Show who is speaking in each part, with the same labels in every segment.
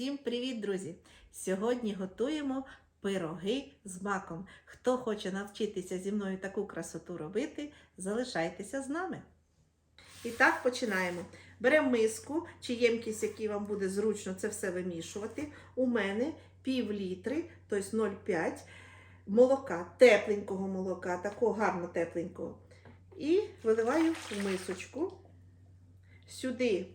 Speaker 1: Всім привіт, друзі! Сьогодні готуємо пироги з маком. Хто хоче навчитися зі мною таку красоту робити, залишайтеся з нами. І так починаємо. Беремо миску чи ємкість, який вам буде зручно це все вимішувати. У мене пів літри, тобто 0,5 молока, тепленького молока, такого гарно тепленького. І виливаю в мисочку. Сюди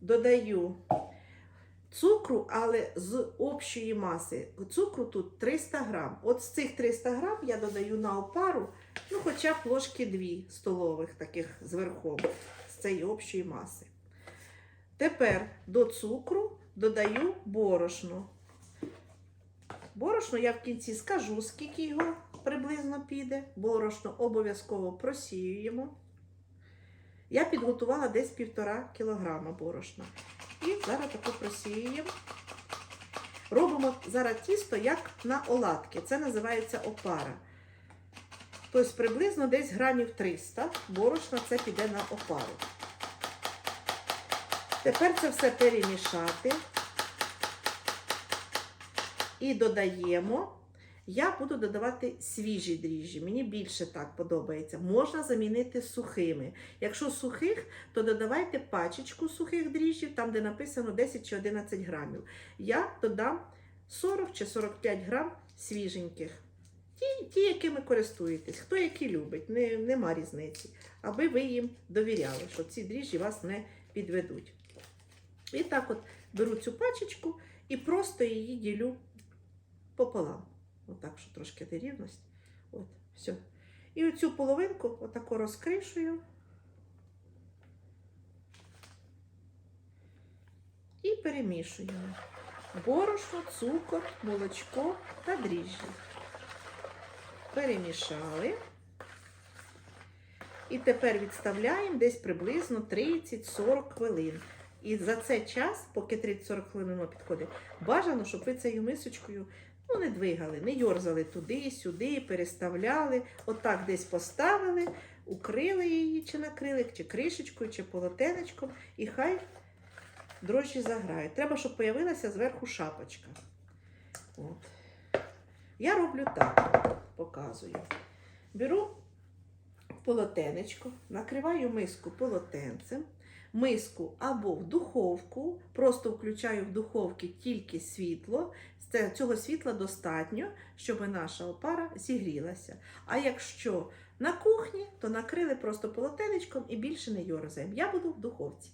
Speaker 1: додаю цукру, але з общої маси. Цукру тут 300 грам. От з цих 300 грам я додаю на опару, ну хоча б ложки 2 столових, таких зверху, з цієї общої маси. Тепер до цукру додаю борошно. Борошно я в кінці скажу, скільки його приблизно піде. Борошно обов'язково просіюємо. Я підготувала десь півтора кілограма борошна. І зараз таку просіюємо. Робимо зараз тісто як на оладки. Це називається опара. Тобто приблизно десь грамів 300 борошна це піде на опару. Тепер це все перемішати і додаємо. Я буду додавати свіжі дріжджі. Мені більше так подобається. Можна замінити сухими. Якщо сухих, то додавайте пачечку сухих дріжджів, там де написано 10 чи 11 грамів. Я додам 40 чи 45 грам свіженьких. Ті, ті якими користуєтесь, хто які любить, не, нема різниці. Аби ви їм довіряли, що ці дріжджі вас не підведуть. І так от беру цю пачечку і просто її ділю пополам. Отак, що трошки нерівність. От, все. І оцю половинку отако розкришую. І перемішуємо. Борошно, цукор, молочко та дріжджі. Перемішали. І тепер відставляємо десь приблизно 30-40 хвилин. І за цей час, поки 30-40 хвилин воно підходить, бажано, щоб ви цією мисочкою не двигали, не йорзали туди, сюди, переставляли. Отак десь поставили, укрили її, чи накрили, чи кришечкою, чи полотенечком, і хай дрожжі заграють. Треба, щоб появилася зверху шапочка. От. Я роблю так, показую. Беру полотенечко, накриваю миску полотенцем, миску або в духовку, просто включаю в духовці тільки світло. Цього світла достатньо, щоб наша опара зігрілася. А якщо на кухні, то накрили просто полотенечком і більше не йорзаємо. Я буду в духовці.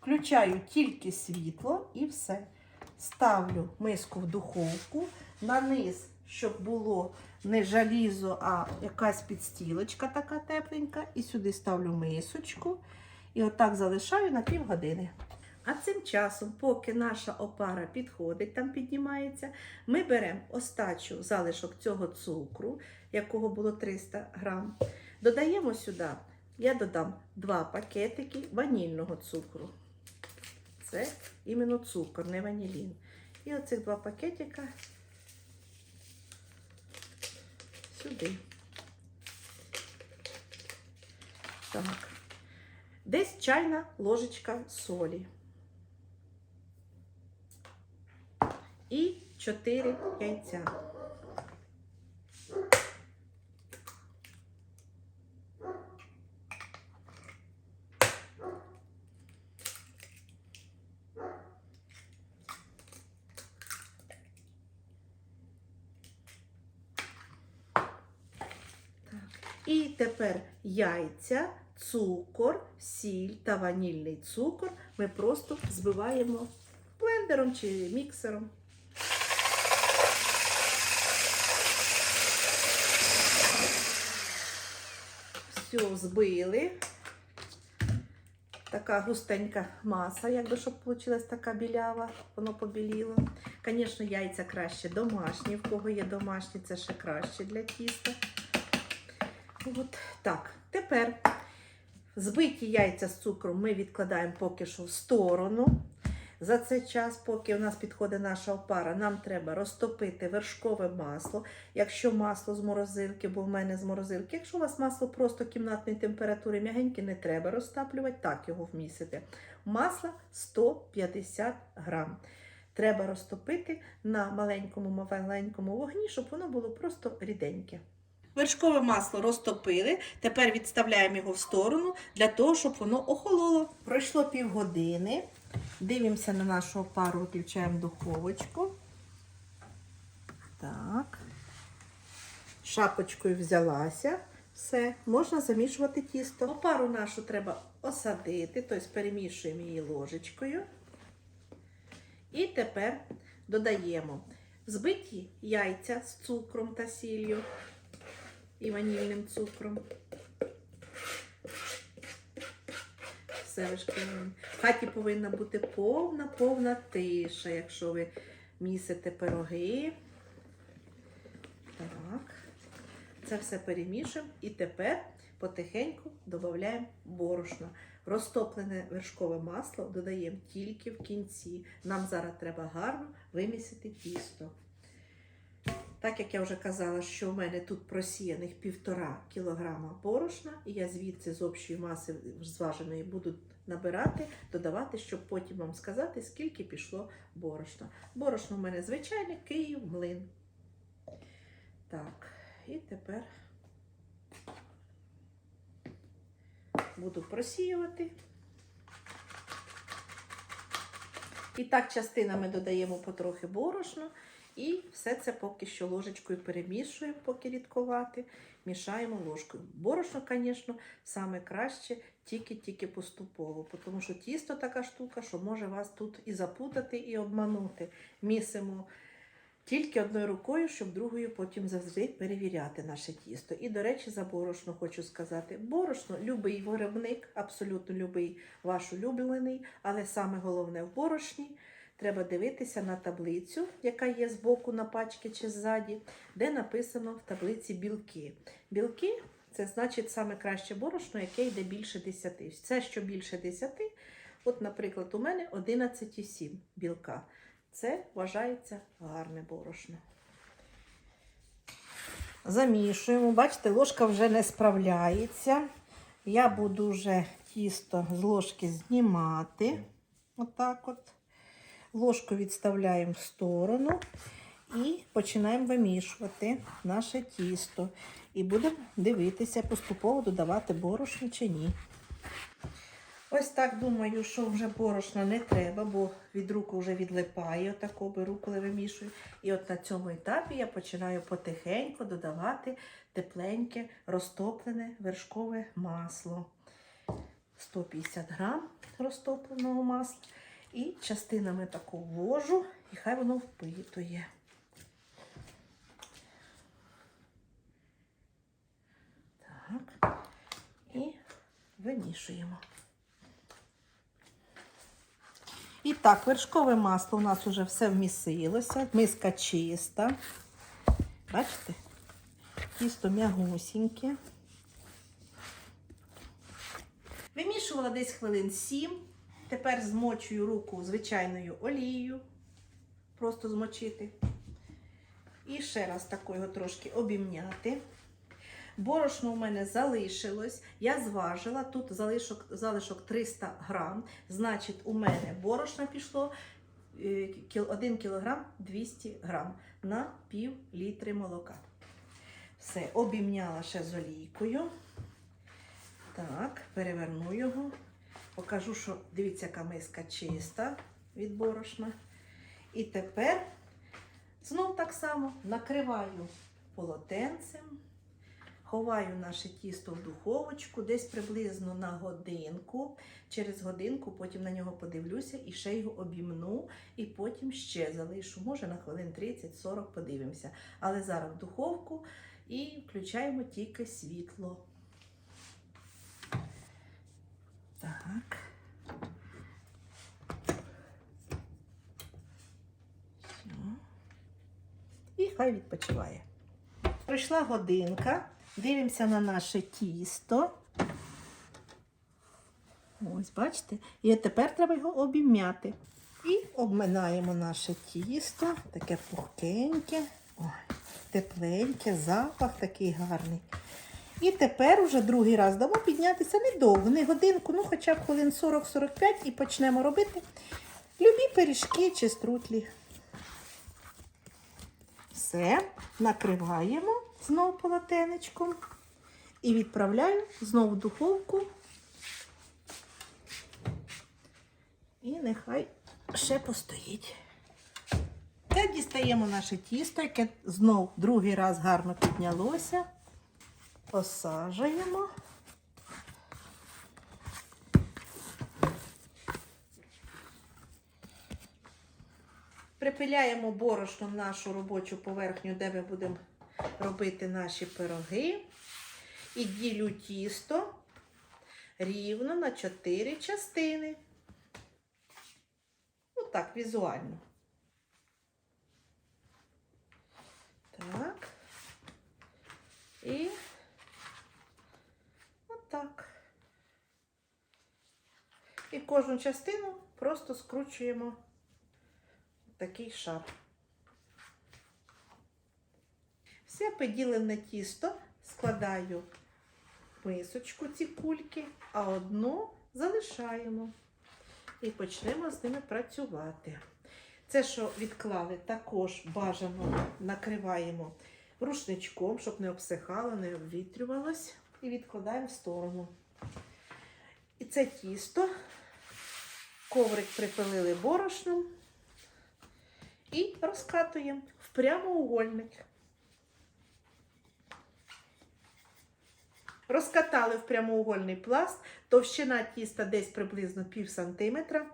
Speaker 1: Включаю тільки світло і все. Ставлю миску в духовку, на низ, щоб було не жалізо, а якась підстілочка така тепленька. І сюди ставлю мисочку. І отак залишаю на півгодини. А цим часом, поки наша опара підходить, там піднімається, ми беремо остачу залишок цього цукру, якого було 300 грам. Додаємо сюди, я додам два пакетики ванільного цукру. Це іменно цукор, не ванілін. І оцих два пакетика сюди. Так. Десь чайна ложечка солі. І 4 яйця. І тепер яйця, цукор, сіль та ванільний цукор ми просто збиваємо блендером чи міксером. Все, збили. Така густенька маса, якби щоб вийшла така білява, воно побіліло. Звісно, яйця краще домашні. В кого є домашні, це ще краще для тіста. От так. Тепер збиті яйця з цукром ми відкладаємо поки що в сторону. За цей час, поки у нас підходить наша опара, нам треба розтопити вершкове масло. Якщо масло з морозилки, бо в мене з морозилки. Якщо у вас масло просто кімнатної температури м'ягеньке, не треба розтаплювати, так його вмісити. Масло 150 грам. Треба розтопити на маленькому маленькому вогні, щоб воно було просто ріденьке. Вершкове масло розтопили. Тепер відставляємо його в сторону для того, щоб воно охололо. Пройшло півгодини. Дивимося на нашу опару, виключаємо духовочку. Так. Шапочкою взялася. Все, можна замішувати тісто. Опару нашу треба осадити, тобто перемішуємо її ложечкою. І тепер додаємо збиті яйця з цукром та сіллю і ванільним цукром. Все вишкільне. В хаті повинна бути повна, повна тиша, якщо ви місите пироги. Так. Це все перемішуємо і тепер потихеньку додаємо борошно. Розтоплене вершкове масло додаємо тільки в кінці. Нам зараз треба гарно вимісити тісто. Так як я вже казала, що в мене тут просіяних півтора кілограма борошна, і я звідси з общої маси зваженої буду набирати, додавати, щоб потім вам сказати, скільки пішло борошна. Борошно в мене звичайне Київ, млин. Так, і тепер буду просіювати. І так частинами додаємо потрохи борошно. І все це поки що ложечкою перемішуємо, поки рідкувати, мішаємо ложкою. Борошно, звісно, саме краще тільки-тільки поступово, тому що тісто така штука, що може вас тут і запутати, і обманути. Місимо тільки одною рукою, щоб другою потім завжди перевіряти наше тісто. І, до речі, за борошно хочу сказати: борошно, любий виробник, абсолютно любий ваш улюблений, але саме головне в борошні. Треба дивитися на таблицю, яка є збоку на пачці чи ззаді, де написано в таблиці білки. Білки це значить саме краще борошно, яке йде більше 10. Це, що більше 10, от, наприклад, у мене 11,7 білка. Це вважається гарне борошно. Замішуємо. Бачите, ложка вже не справляється. Я буду вже тісто з ложки знімати. Отак от. Ложку відставляємо в сторону і починаємо вимішувати наше тісто. І будемо дивитися, поступово додавати борошно чи ні. Ось так думаю, що вже борошна не треба, бо від руку вже відлипає. Отако беру, коли вимішую. І от на цьому етапі я починаю потихеньку додавати тепленьке розтоплене вершкове масло. 150 грам розтопленого масла. І частинами таку ввожу, і хай воно впитує. Так. І вимішуємо. І так, вершкове масло у нас вже все вмісилося. Миска чиста. Бачите? Тісто м'ягусіньке. Вимішувала десь хвилин 7. Тепер змочую руку звичайною олією. Просто змочити. І ще раз такою трошки обімняти. Борошно у мене залишилось. Я зважила, тут залишок, залишок 300 грам. Значить, у мене борошна пішло 1 кг 200 грам на пів літри молока. Все, обімняла ще з олійкою. Так, переверну його. Покажу, що дивіться, яка миска чиста від борошна. І тепер знов так само накриваю полотенцем, ховаю наше тісто в духовочку, десь приблизно на годинку. Через годинку потім на нього подивлюся і ще його обімну, і потім ще залишу. Може на хвилин 30-40 подивимося. Але зараз в духовку і включаємо тільки світло. Так. Все. І хай відпочиває. Пройшла годинка. Дивимося на наше тісто. Ось, бачите? І тепер треба його обім'яти. І обминаємо наше тісто, таке пухкеньке, ой, тепленьке, запах такий гарний. І тепер уже другий раз дамо піднятися недовго, не годинку, ну хоча б хвилин 40-45 і почнемо робити любі пиріжки чи струтлі. Все, накриваємо знову полотенечком і відправляю знову в духовку. І нехай ще постоїть. Та дістаємо наше тісто, яке знов другий раз гарно піднялося. Посаджуємо. Припиляємо борошном нашу робочу поверхню, де ми будемо робити наші пироги. І ділю тісто рівно на 4 частини. Ну так, візуально. Так. І отак. І кожну частину просто скручуємо такий шар. Все поділене тісто складаю в мисочку ці кульки, а одну залишаємо. І почнемо з ними працювати. Це, що відклали, також бажано накриваємо рушничком, щоб не обсихало, не обвітрювалось. І відкладаємо в сторону. І це тісто, коврик припилили борошном і розкатуємо в прямоугольник. Розкатали в прямоугольний пласт, товщина тіста десь приблизно пів сантиметра.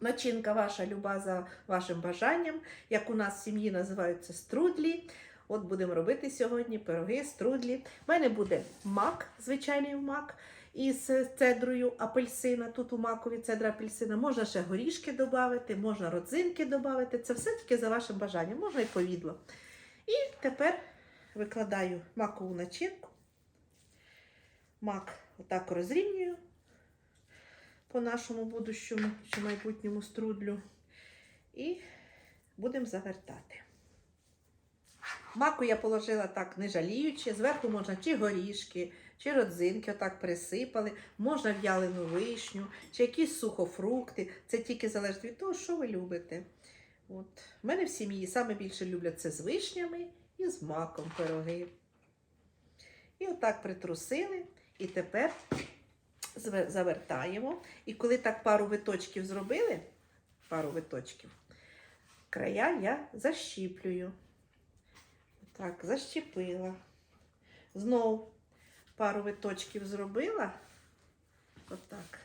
Speaker 1: Начинка ваша люба за вашим бажанням, як у нас в сім'ї називаються струдлі. От будемо робити сьогодні пироги, струдлі. У мене буде мак, звичайний мак із цедрою апельсина. Тут у макові цедра апельсина. Можна ще горішки додати, можна родзинки додати. Це все тільки за вашим бажанням, можна і повідло. І тепер викладаю макову начинку. Мак отак розрівнюю по нашому будущому чи майбутньому струдлю. І будемо завертати. Маку я положила так, не жаліючи. Зверху можна чи горішки, чи родзинки, отак присипали, можна в'ялену вишню, чи якісь сухофрукти. Це тільки залежить від того, що ви любите. От. У мене в сім'ї саме більше люблять це з вишнями і з маком пироги. І отак притрусили. І тепер завертаємо. І коли так пару виточків зробили, пару виточків, края я защіплюю. Так, защепила. Знову пару виточків зробила. Отак.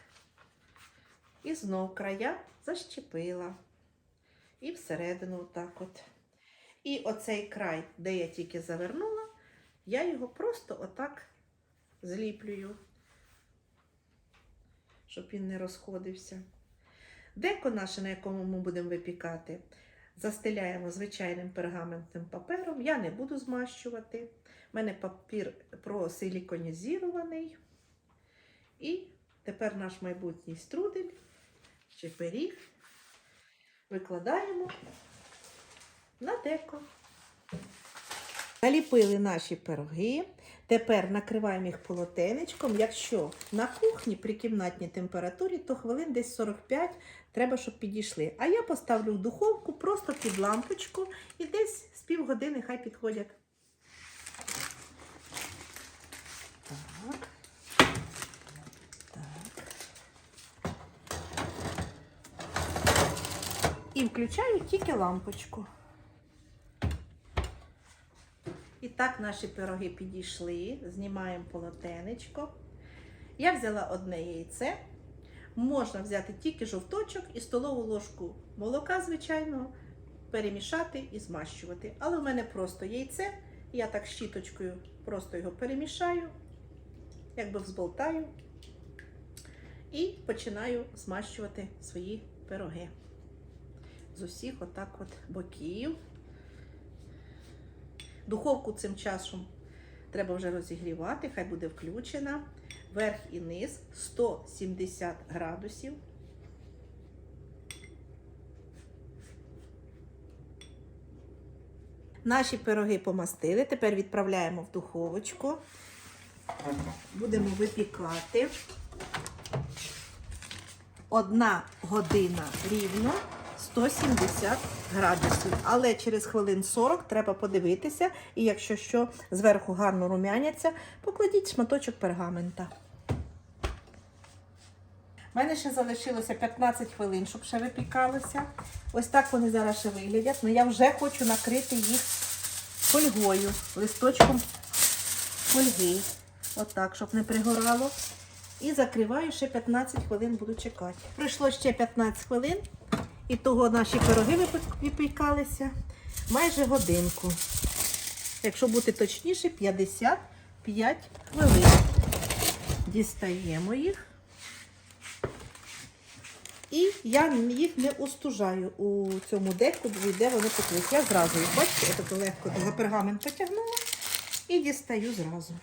Speaker 1: І знов края защепила. І всередину отак от. І оцей край, де я тільки завернула, я його просто отак зліплюю, щоб він не розходився. Деко наше, на якому ми будемо випікати, застеляємо звичайним пергаментним папером. Я не буду змащувати. У мене папір просиліконізірований. І тепер наш майбутній струдель чи пиріг викладаємо на деко. Наліпили наші пироги. Тепер накриваємо їх полотенечком. Якщо на кухні при кімнатній температурі, то хвилин десь 45 треба, щоб підійшли. А я поставлю в духовку просто під лампочку і десь з півгодини хай підходять. Так. Так. І включаю тільки лампочку. І так наші пироги підійшли. Знімаємо полотенечко. Я взяла одне яйце. Можна взяти тільки жовточок і столову ложку молока, звичайного, перемішати і змащувати. Але в мене просто яйце. Я так щіточкою просто його перемішаю, якби взболтаю. І починаю змащувати свої пироги. З усіх отак от боків. Духовку цим часом треба вже розігрівати, хай буде включена. Верх і низ 170 градусів. Наші пироги помастили, тепер відправляємо в духовочку, будемо випікати одна година рівно. 170 градусів. Але через хвилин 40 треба подивитися. І якщо що зверху гарно румяняться, покладіть шматочок пергамента. У мене ще залишилося 15 хвилин, щоб ще випікалося. Ось так вони зараз ще виглядять. Ну я вже хочу накрити їх фольгою, листочком фольги. Отак, щоб не пригорало. І закриваю ще 15 хвилин, буду чекати. Пройшло ще 15 хвилин, і того наші пироги випік- випікалися майже годинку. Якщо бути точніше, 55 хвилин. Дістаємо їх. І я їх не устужаю у цьому бо йде вони пеклись. Я зразу їх, бачите, я так легко за пергамент потягнула і дістаю зразу.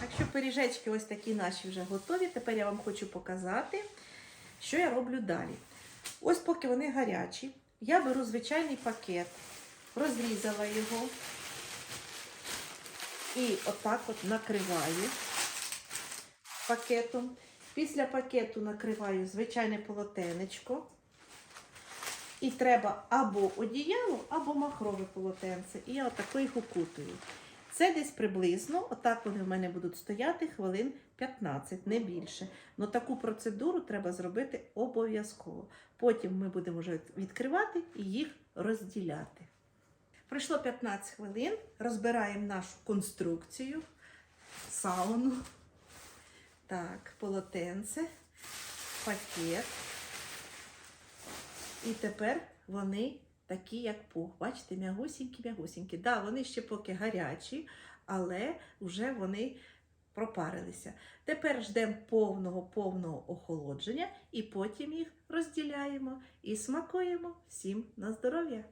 Speaker 1: Так що пиріжечки ось такі наші вже готові. Тепер я вам хочу показати, що я роблю далі. Ось поки вони гарячі, я беру звичайний пакет, розрізала його і отак от накриваю пакетом. Після пакету накриваю звичайне полотенечко. І треба або одіяло, або махрове полотенце. І я отако їх укутую. Це десь приблизно, отак вони в мене будуть стояти хвилин 15, не більше. Но таку процедуру треба зробити обов'язково. Потім ми будемо вже відкривати і їх розділяти. Пройшло 15 хвилин, розбираємо нашу конструкцію, сауну. Так, полотенце, пакет. І тепер вони такі, як пух. Бачите, м'ягусінькі, м'ягусінькі. Да, вони ще поки гарячі, але вже вони пропарилися. Тепер ждемо повного повного охолодження і потім їх розділяємо і смакуємо всім на здоров'я.